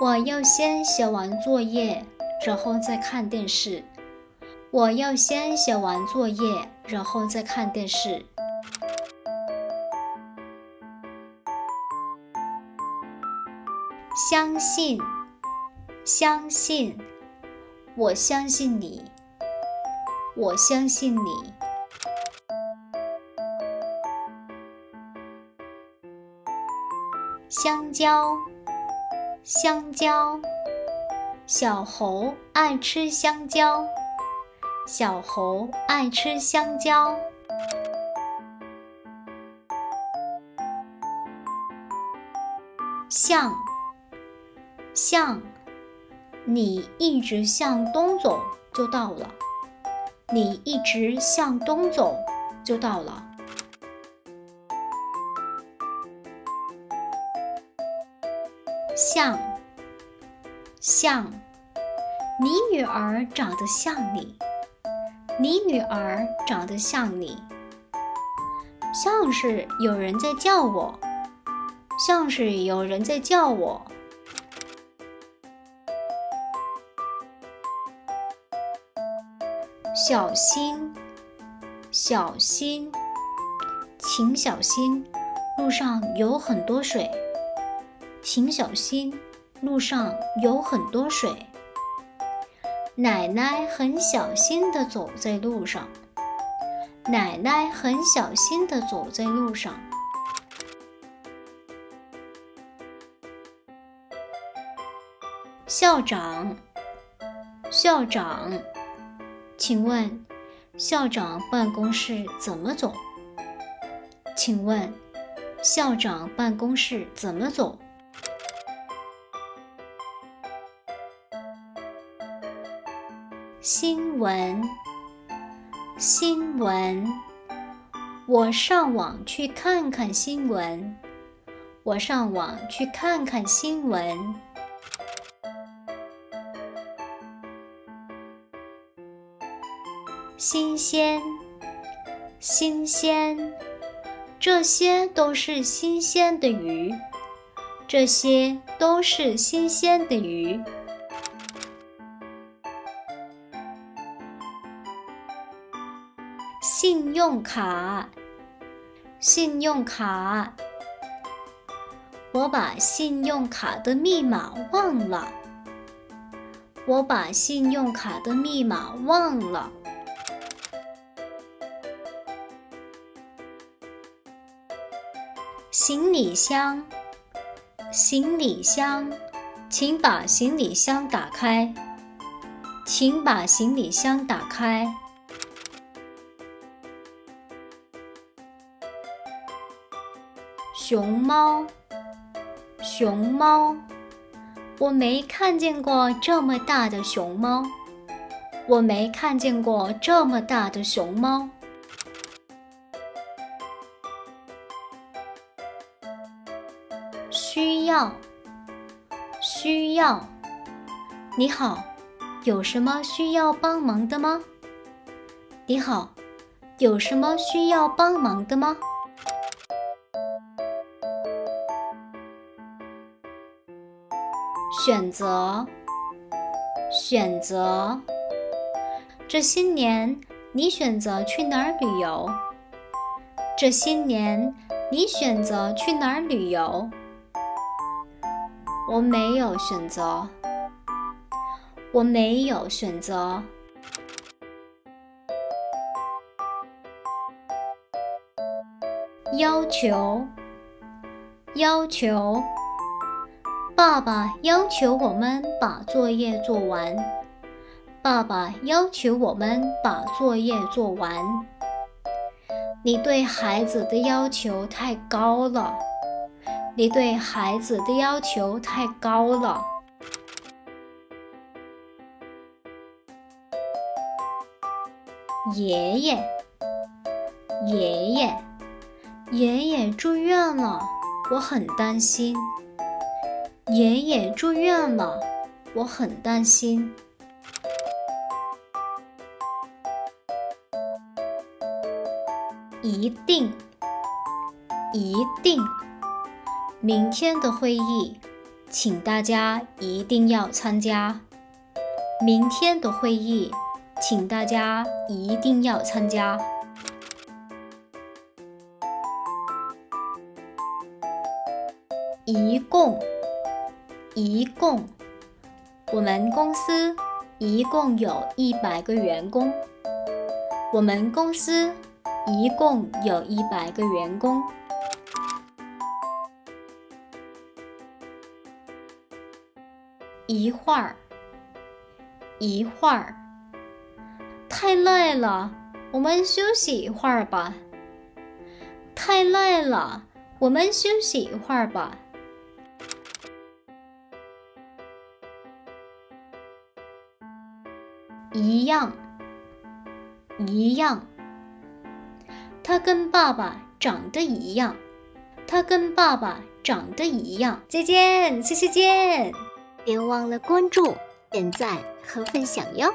我要先写完作业，然后再看电视。我要先写完作业，然后再看电视。相信，相信，我相信你，我相信你。香蕉，香蕉，小猴爱吃香蕉，小猴爱吃香蕉。向，向，你一直向东走就到了，你一直向东走就到了。像，像，你女儿长得像你，你女儿长得像你，像是有人在叫我，像是有人在叫我。小心，小心，请小心，路上有很多水。请小心，路上有很多水。奶奶很小心地走在路上。奶奶很小心地走在路上。校长，校长，请问校长办公室怎么走？请问校长办公室怎么走？新闻，新闻，我上网去看看新闻。我上网去看看新闻。新鲜，新鲜，这些都是新鲜的鱼。这些都是新鲜的鱼。信用卡，信用卡，我把信用卡的密码忘了。我把信用卡的密码忘了。行李箱，行李箱，请把行李箱打开。请把行李箱打开。熊猫，熊猫，我没看见过这么大的熊猫，我没看见过这么大的熊猫。需要，需要，你好，有什么需要帮忙的吗？你好，有什么需要帮忙的吗？选择，选择。这新年你选择去哪儿旅游？这新年你选择去哪儿旅游？我没有选择，我没有选择。要求，要求。爸爸要求我们把作业做完。爸爸要求我们把作业做完。你对孩子的要求太高了。你对孩子的要求太高了。爷爷。爷爷。爷爷住院了我很担心。爷爷住院了，我很担心。一定，一定，明天的会议，请大家一定要参加。明天的会议，请大家一定要参加。一共。一共，我们公司一共有一百个员工。我们公司一共有一百个员工。一会儿，一会儿，太累了，我们休息一会儿吧。太累了，我们休息一会儿吧。一样，一样。他跟爸爸长得一样，他跟爸爸长得一样。再见，谢谢见，别忘了关注、点赞和分享哟。